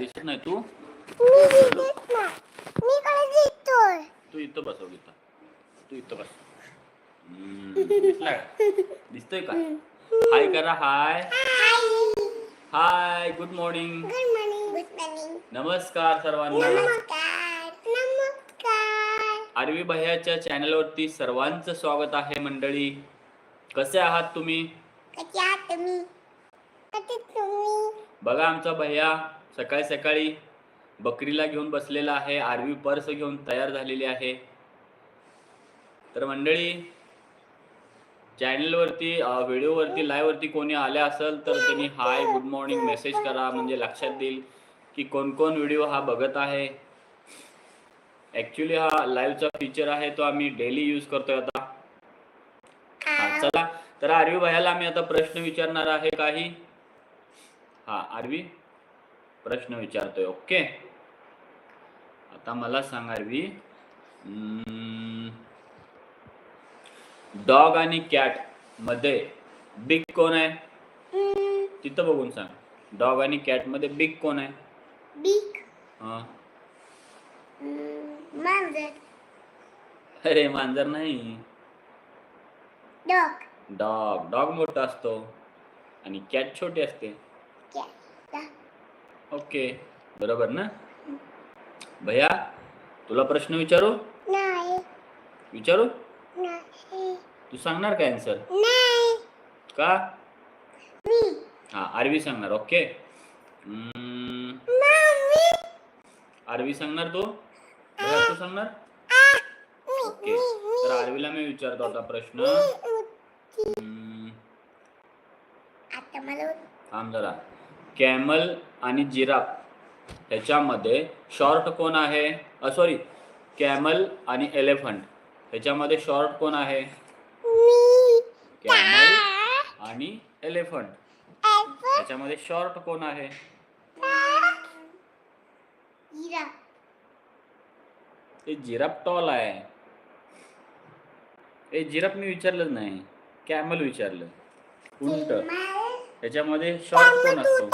दिसत नाही तू? मी दिसत नाही मी कडे दिसतोय तू इथं बसव इथं तू इथं बस. हम्म, दिसला का? दिसतोय का? हाय करा hi hi good morning good morning good morning नमस्कार सर्वांना. नमस्कार. नमस्कार. आरवी भैयाच्या चॅनलवरती सर्वांचं स्वागत आहे मंडळी. कसे आहात तुम्ही? बघा आमचा भैया सकाळी सकाळी बकरीला घेऊन बसलेला आहे. आरवी पर्स घेऊन तयार झालेली आहे. तर मंडळी चॅनलवरती व्हिडिओवरती लाईव्हवरती कोणी आले असेल तर त्यांनी हाय गुड मॉर्निंग मेसेज करा. म्हणजे लक्षात येईल की कोण कोण व्हिडिओ हा बघत आहे. ॲक्च्युली हा लाईव्हचा फीचर आहे तो आम्ही डेली यूज करतोय आता. चला. तर आरवी भैयाला आम्ही आता प्रश्न विचारणार आहे काही. हा आरवी? प्रश्न विचारतोय ओके? आता मला सांग आरवी. डॉग आणि कॅटमध्ये बिग कोण आहे? तिथं बघून सांग. डॉग आणि कॅटमध्ये बिग कोण आहे? बिग. हा. मांजर. अरे मांजर नाही. डॉग. डॉग. डॉग मोठा असतो. आणि कॅट छोटी असते. ओके. बरोबर ना? भैया तुला प्रश्न विचारू? नाही. विचारू? नाही. तू सांगणार काय आन्सर नाही. का? मी. हा आरवी सांगणार ओके? आरवी सांगणार तू? भैया तू सांगणार? ओके. तर आरवीला मी विचारतो आता प्रश्न. हम्म, आता मला थांब जरा. कॅमल आणि जिराफ ह्याच्यामध्ये शॉर्ट कोण आहे? सॉरी कॅमल आणि एलिफंट ह्याच्यामध्ये शॉर्ट कोण आहे? कॅमल आणि एलिफंट ह्याच्यामध्ये शॉर्ट कोण आहे? ते जिराफ. टॉल आहे. ए जिराफ मी विचारलं नाही. कॅमल विचारलं. उलट. ह्याच्यामध्ये शॉर्ट कोण असतो.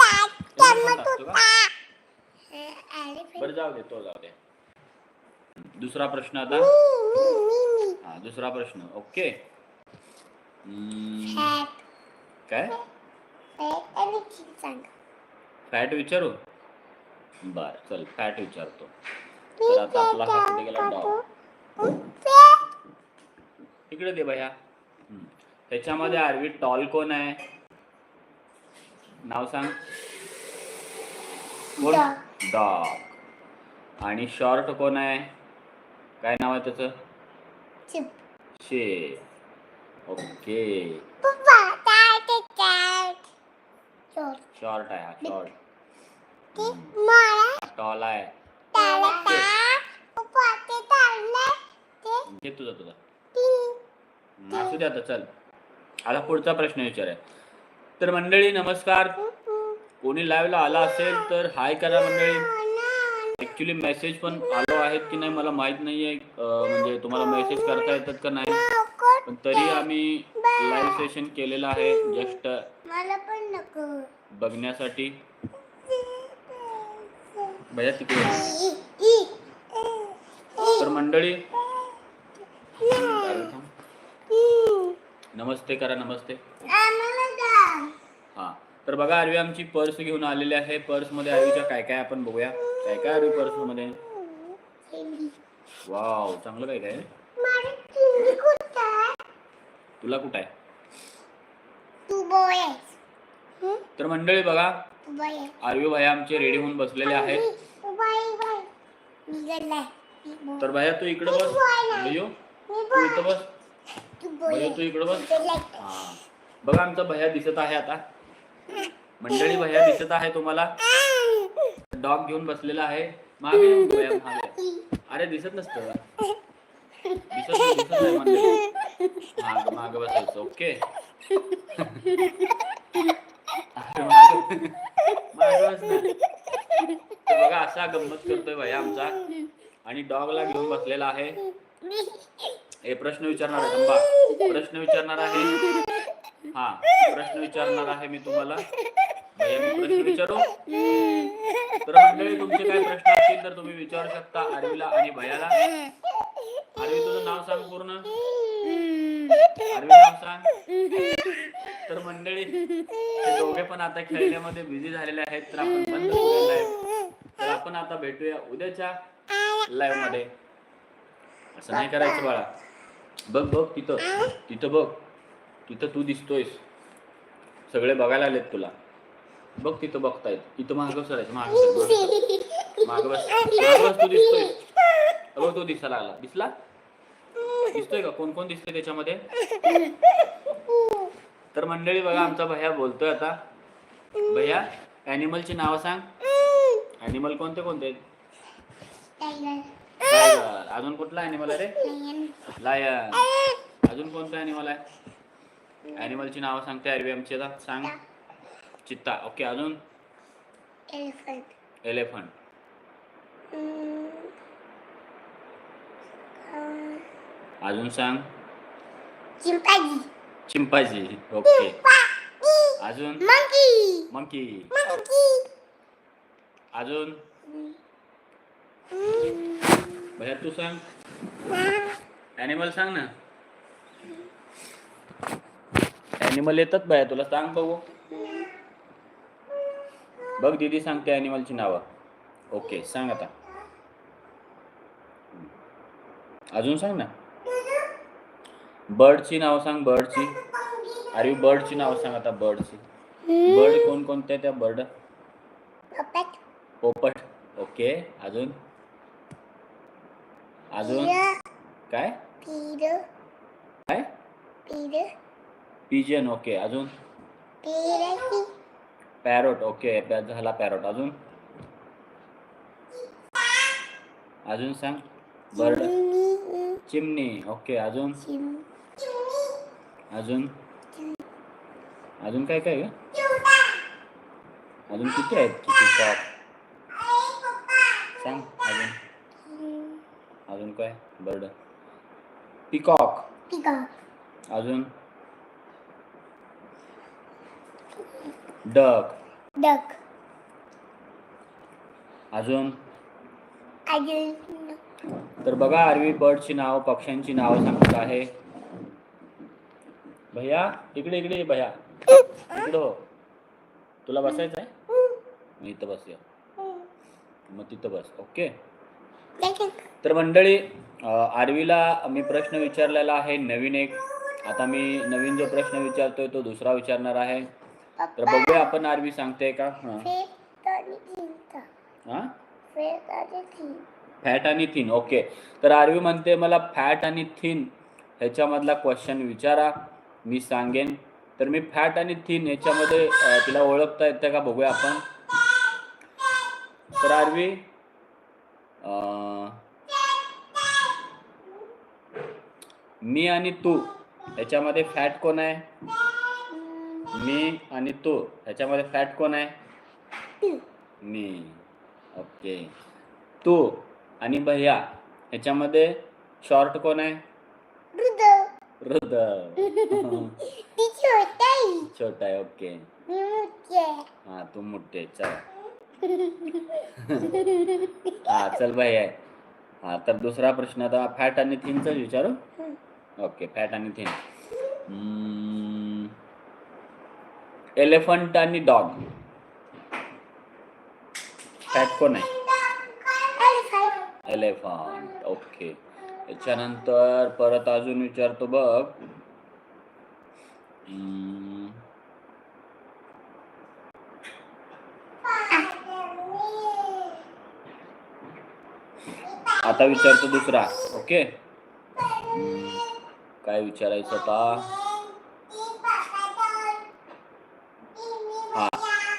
बरं जाऊ दे तो जाऊ दे. दुसरा प्रश्न आता. हा दुसरा प्रश्न. ओके. काय? फॅट विचारू? बर चल फॅट विचारतो. तर आता आपला हा कुठे गेला डॉग इकडे दे भैया. हम्म. ह्याच्यामध्ये आरवी टॉल कोण आहे? नाव सांग. कोण. डॉग आणि शॉर्ट कोण आहे? काय नाव आहे त्याचं? शे ओके शॉर्ट आहे हा शॉर्ट टॉल आहे. घे तुझा तुझा. हम्म, असू दे आता चल. आता पुढचा प्रश्न विचार आहे तर मंडळी नमस्कार. कोणी लाईव्हला आला असेल तर हाय करा मंडळी. ऍक्च्युली मेसेज पण आलो आहेत की नाही मला माहीत नाहीये. अं, म्हणजे तुम्हाला मेसेज करता येतात का नाही. पण तरी आम्ही लाईव्ह सेशन केलेलं आहे जस्ट बघण्यासाठी. भैया तिकडे तर मंडळी नमस्ते करा नमस्ते. हा. तर बघा आरवी आमची पर्स घेऊन आलेली आहे. पर्समध्ये आरवीच्या काय काय आपण बघूया. काय काय आरवी पर्समध्ये वाव चांगलं काय काय? तुला कुठं आहे? तर मंडळी बघा आरवी भैया आमचे रेडी होऊन बसलेले आहेत. तर भैया तू इकडे बस. भैयो तू इथं बस. तू भैया बोय तू इकडे बस. हा. बघा आमचा भैया दिसत आहे आता. मंडळी भैया दिसत आहे तुम्हाला. डॉग घेऊन बसलेला आहे. मागे भैया मागे. अरे दिसत नसतं. दिसत नाही दिसत नाही मंडळी. माग माग बसायचं ओके? बस ना. तर बघा असा गंमत करतोय भैया आमचा. आणि डॉगला घेऊन बसलेला आहे. हे प्रश्न विचारणार आहे प्रश्न विचारणार आहे. हा प्रश्न विचारणार आहे मी तुम्हाला. भैया मी प्रश्न विचारू? तर मंडळी तुमचे काय प्रश्न असतील तर तुम्ही विचारू शकता आरवीला आणि भैयाला. आरवी तुझं नाव सांग पूर्ण. आरवी नाव सांग. तर मंडळी दोघे पण आता खेळण्यामध्ये बिझी झालेले आहेत तर आपण बंद तर आपण आता भेटूया उद्याच्या लाईव्हमध्ये. असं नाही करायचं बाळा. बघ बघ तिथं. तिथं बघ. तिथं तू दिसतोयस. सगळे बघायला आलेत तुला. बघ तिथं बघतायत. इथं मागं सरायचं मागं बस. तू दिसतोय बघ तो दिसायला आला. दिसला? दिसतोय का? कोण कोण दिसतोय त्याच्यामध्ये? तर मंडळी बघा आमचा भैया बोलतोय आता. भैया अॅनिमलची नावं सांग. अॅनिमल कोणते कोणते? अजून कुठला अॅनिमल आहे रे? लायन अजून कोणतं अॅनिमल आहे? अॅनिमलची नावं सांगते अरबी आमची आता. सांग. चित्ता. ओके अजून. एलिफंट. Um, अजून सांग. Chimpanzee. Chimpanzee okay. अजून. Monkey Monkey. अजून? Mm. भैया तू सांग. ॲनिमल सांग ना. ॲनिमल येतात भैया तुला सांग बघू. बघ दीदी सांगते ॲनिमलची नावं. ओके सांग आता. अजून सांग ना. बर्डची नावं सांग बर्डची अरे बर्डची नावं सांग आता बर्डची बर्ड कोण कोणते त्या बर्ड. पोपट. ओके अजून? अजून. काय. काय. पिजन ओके अजून. पॅरोट ओके झाला पॅरोट अजून? अजून सांग. बर्ड. चिमणी ओके अजून. अजून? अजून काय काय अजून किती आहेत किती कॉक सांग अजून. अजून काय? Bird peacock. अजून? डक. Duck. अजून. तर बघा आरवी बर्डची नाव पक्ष्यांची नावं सांगत आहे. भैया इकडे इकडे भैया. इकडे हो. तुला बसायचं आहे मी इथं बसूया मग तिथं बस. ओके? तर मंडळी आरवीला मी प्रश्न विचारलेला आहे नवीन एक. आता मी नवीन जो प्रश्न विचारतोय तो दुसरा विचारणार आहे. तर बघूया आपण आरवी सांगते का? हां. हां. फॅट आणि थिन ओके तर आरवी म्हणते मला फॅट आणि थिन ह्याच्यामधला क्वेश्चन विचारा. मी सांगेन. तर मी फॅट आणि थिन ह्याच्यामध्ये अं, तिला ओळखता येतं का बघूया आपण. तर आरवी मी आणि तू ह्याच्यामध्ये फॅट कोण आहे? मी आणि तू ह्याच्यामध्ये फॅट कोण आहे. मी. ओके. तू आणि भैया ह्याच्यामध्ये शॉर्ट कोण आहे? छोटा आहे. ओके. हा तू मोठे चल. हा चल भाई आहे हा तर दुसरा प्रश्न आता फॅट आणि थिनचाच विचारू? ओके फॅट आणि थिन एलिफंट आणि डॉग. फॅट कोण आहे? Elephant okay. त्याच्यानंतर परत अजून विचारतो बघ. आता विचारतो दुसरा ओके? काय विचारायचं आता?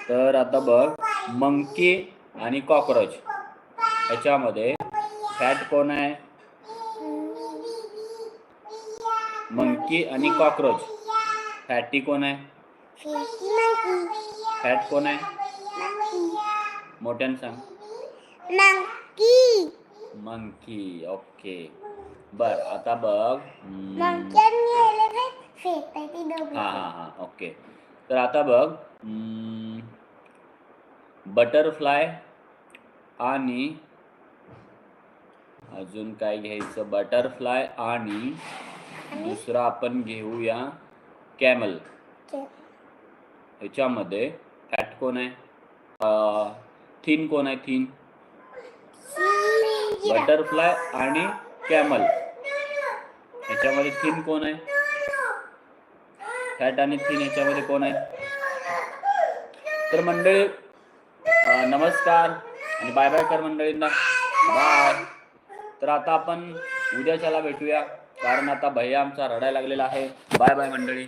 तर आता बघ मंकी आणि कॉकरोच. ह्याच्यामध्ये फॅट कोण आहे? मंकी आणि कॉकरोच. फॅटी कोण आहे. फॅट कोण आहे. मोठ्यानं सांग. Monkey. Monkey okay. बर आता बघ. हा हा हा ओके. तर आता बघ. बटरफ्लाय आणि अजून काय घ्यायचं? बटरफ्लाय आणि दुसरा आपण घेऊया कॅमल. ह्याच्यामध्ये फॅट कोण आहे? थीन कोण आहे? थीन. बटरफ्लाय आणि कॅमल. ह्याच्यामध्ये थीन कोण आहे? फॅट आणि थीन ह्याच्यामध्ये कोण आहे? तर मंडळी नमस्कार आणि बाय बाय कर मंडळींना. बाय. तर आता आपण उद्याच्याला भेटूया कारण आता भैया आमचा रडायला लागलेला आहे. बाय बाय मंडळी.